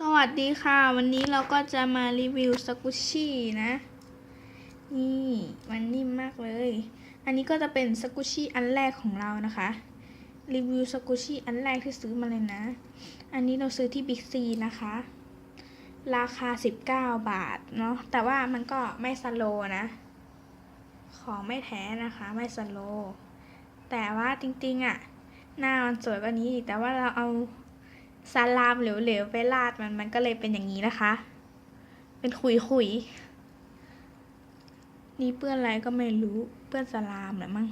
สวัสดีค่ะ วันนี้เราก็จะมารีวิวสกุชชี่นะ นี่มันนิ่มมากเลย อันนี้ก็จะเป็นสกุชชี่อันแรกของเรานะคะ รีวิวสกุชชี่อันแรกที่ซื้อมาเลยนะ อันนี้เราซื้อที่บิ๊กซีนะคะ ราคา 19 บาทเนาะแต่ว่ามันก็ไม่สโลนะ ของไม่แท้นะคะไม่สโล แต่ว่าจริงๆอะ่ะ หน้ามันสวยกว่านี้แต่ว่าเราเอา ซาลามเหลวๆไปราดมันมันก็เลยเป็นอย่างนี้นะคะ เป็นขุยๆนี่เปื้อนอะไรก็ไม่รู้เปื้อนซาลามแหละมั้ง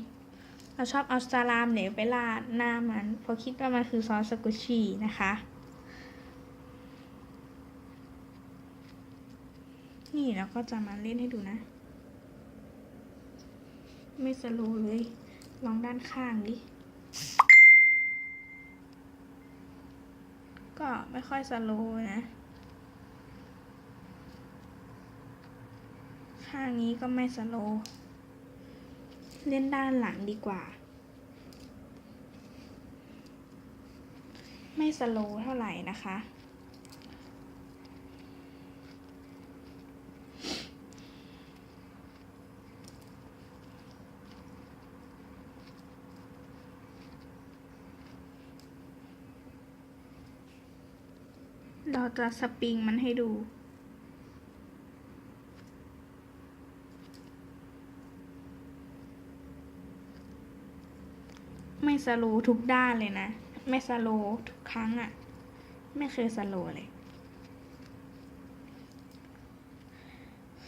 เราชอบเอาซาลามเหลวไปราดหน้ามันเพราะคิดว่ามันคือซอสสกุชี่นะคะ นี่เราก็จะมาเล่นให้ดูนะ ไม่สโลเลย ลองด้านข้างดิ ก็ไม่ค่อยสโลนะ ข้างนี้ก็ไม่สโล เล่นด้านหลังดีกว่า ไม่สโลเท่าไหร่นะคะ เราจะสปริงมันให้ดู ไม่สโลทุกด้านเลยนะ ไม่สโลทุกครั้งอะ่ะ ไม่เคยสโลเลย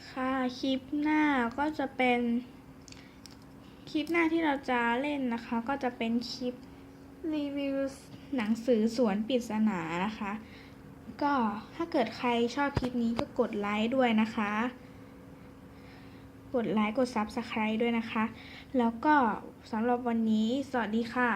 ค่ะ คลิปหน้าก็จะเป็น คลิปหน้าที่เราจะเล่นนะคะ ก็จะเป็นคลิปรีวิวหนังสือสวนปริศนานะคะ ก็ถ้าเกิดใครชอบคลิปนี้ก็กดไลค์ด้วยนะคะ กดไลค์กด Subscribe ด้วยนะคะ แล้วก็สำหรับวันนี้ สวัสดีค่ะ